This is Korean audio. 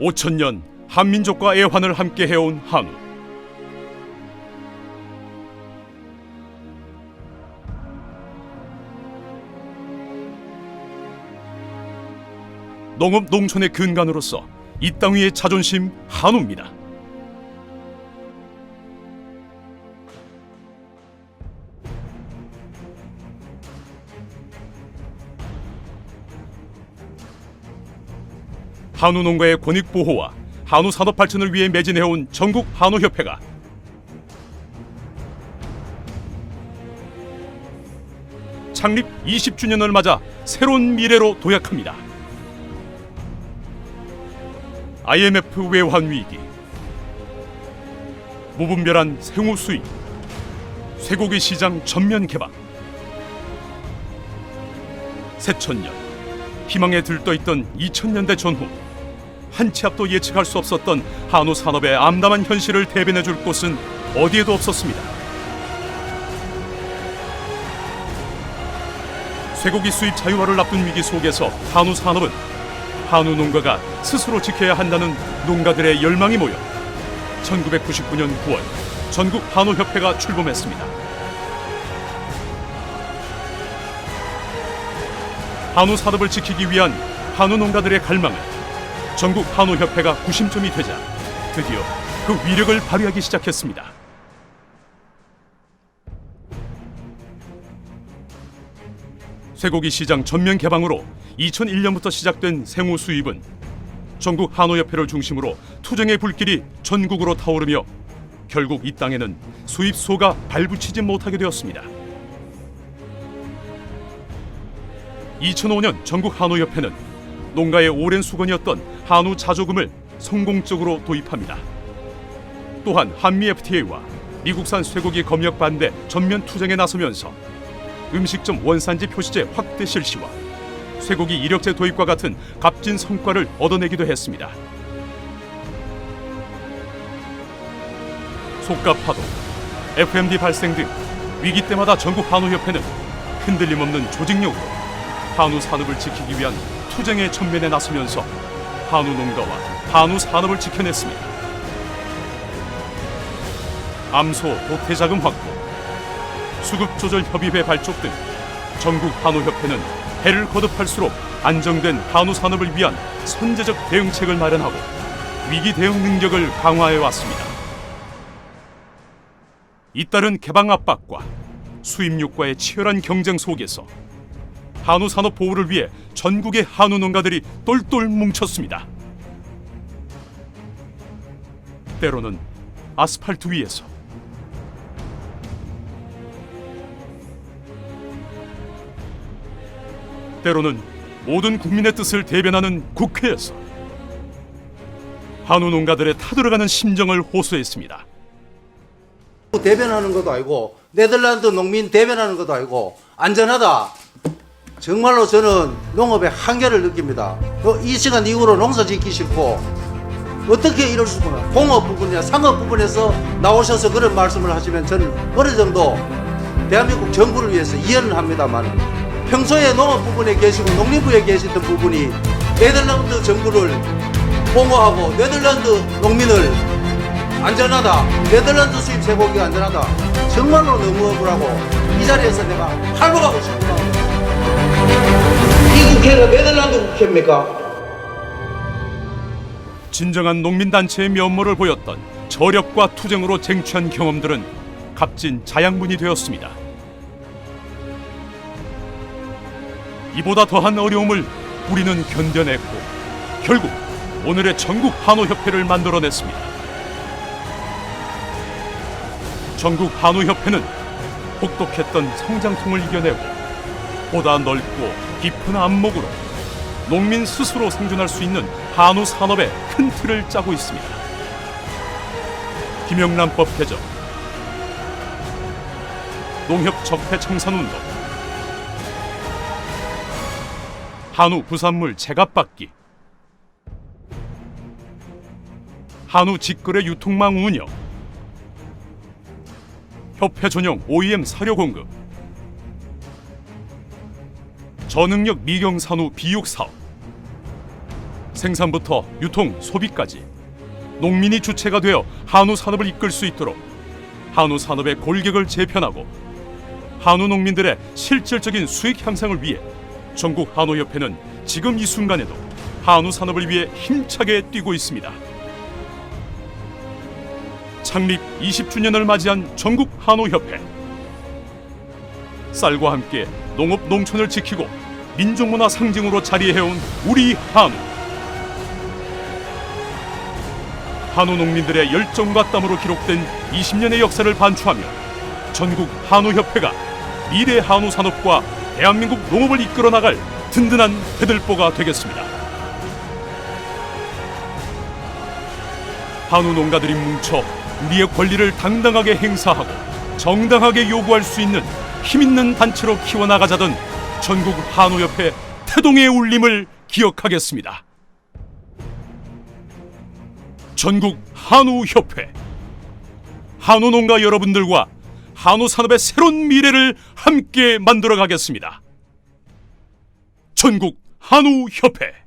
5천 년 한민족과 애환을 함께 해온 한우. 농업 농촌의 근간으로서 이 땅 위의 자존심 한우입니다. 한우 농가의 권익 보호와 한우 산업 발전을 위해 매진해온 전국 한우 협회가 창립 20주년을 맞아 새로운 미래로 도약합니다. IMF 외환 위기, 무분별한 생우 수입, 쇠고기 시장 전면 개방, 새천년, 희망에 들떠있던 2000년대 전후 한 치 앞도 예측할 수 없었던 한우 산업의 암담한 현실을 대변해 줄 곳은 어디에도 없었습니다. 쇠고기 수입 자유화를 앞둔 위기 속에서 한우 산업은 한우 농가가 스스로 지켜야 한다는 농가들의 열망이 모여 1999년 9월 전국 한우 협회가 출범했습니다. 한우 산업을 지키기 위한 한우 농가들의 갈망은 전국 한우 협회가 구심점이 되자 드디어 그 위력을 발휘하기 시작했습니다. 쇠고기 시장 전면 개방으로 2001년부터 시작된 생우 수입은 전국 한우협회를 중심으로 투쟁의 불길이 전국으로 타오르며 결국 이 땅에는 수입소가 발붙이지 못하게 되었습니다. 2005년 전국 한우협회는 농가의 오랜 수건이었던 한우 자조금을 성공적으로 도입합니다. 또한 한미 FTA와 미국산 쇠고기 검역 반대 전면 투쟁에 나서면서 음식점 원산지 표시제 확대 실시와 쇠고기 이력제 도입과 같은 값진 성과를 얻어내기도 했습니다. 속가 파도, FMD 발생 등 위기 때마다 전국 한우협회는 흔들림 없는 조직력으로 한우 산업을 지키기 위한 투쟁의 전면에 나서면서 한우 농가와 한우 산업을 지켜냈습니다. 암소 도태 자금 확보, 수급 조절 협의회 발족 등 전국 한우 협회는 해를 거듭할수록 안정된 한우 산업을 위한 선제적 대응책을 마련하고 위기 대응 능력을 강화해 왔습니다. 잇따른 개방 압박과 수입육과의 치열한 경쟁 속에서 한우 산업 보호를 위해 전국의 한우 농가들이 똘똘 뭉쳤습니다. 때로는 아스팔트 위에서 때로는 모든 국민의 뜻을 대변하는 국회에서 한우 농가들의 타들어가는 심정을 호소했습니다. 대변하는 것도 아니고 네덜란드 농민 대변하는 것도 아니고 안전하다. 정말로 저는 농업의 한계를 느낍니다. 어, 이 시간 이후로 농사 짓기 싫고 어떻게 이럴 수가 공업 부분이나 상업 부분에서 나오셔서 그런 말씀을 하시면 저는 어느 정도 대한민국 정부를 위해서 이해는 합니다만 평소에 농업 부분에 계시고 농림부에 계시던 부분이 네덜란드 정부를 보호하고 네덜란드 농민을 안전하다. 네덜란드 수입 쇠고기가 안전하다. 정말로 너무 억울하고 이 자리에서 내가 활보하고 싶구나. 이 국회가 네덜란드 국회입니까? 진정한 농민단체의 면모를 보였던 저력과 투쟁으로 쟁취한 경험들은 값진 자양분이 되었습니다. 이보다 더한 어려움을 우리는 견뎌냈고 결국 오늘의 전국 한우협회를 만들어냈습니다. 전국 한우협회는 혹독했던 성장통을 이겨내고 보다 넓고 깊은 안목으로 농민 스스로 생존할 수 있는 한우 산업의 큰 틀을 짜고 있습니다. 김영란법 개정, 농협 적폐 청산 운동, 한우 부산물 제값받기, 한우 직거래 유통망 운영, 협회 전용 OEM 사료 공급, 저능력 미경 산후 비육 사업, 생산부터 유통, 소비까지 농민이 주체가 되어 한우 산업을 이끌 수 있도록 한우 산업의 골격을 재편하고 한우 농민들의 실질적인 수익 향상을 위해 전국 한우협회는 지금 이 순간에도 한우 산업을 위해 힘차게 뛰고 있습니다. 창립 20주년을 맞이한 전국 한우협회. 쌀과 함께 농업 농촌을 지키고 민족문화 상징으로 자리해온 우리 한우. 한우 농민들의 열정과 땀으로 기록된 20년의 역사를 반추하며 전국 한우협회가 미래 한우 산업과 대한민국 농업을 이끌어 나갈 든든한 배들보가 되겠습니다. 한우 농가들이 뭉쳐 우리의 권리를 당당하게 행사하고 정당하게 요구할 수 있는 힘 있는 단체로 키워나가자던 전국 한우협회 태동의 울림을 기억하겠습니다. 전국 한우협회 한우 농가 여러분들과 한우 산업의 새로운 미래를 함께 만들어 가겠습니다. 전국 한우협회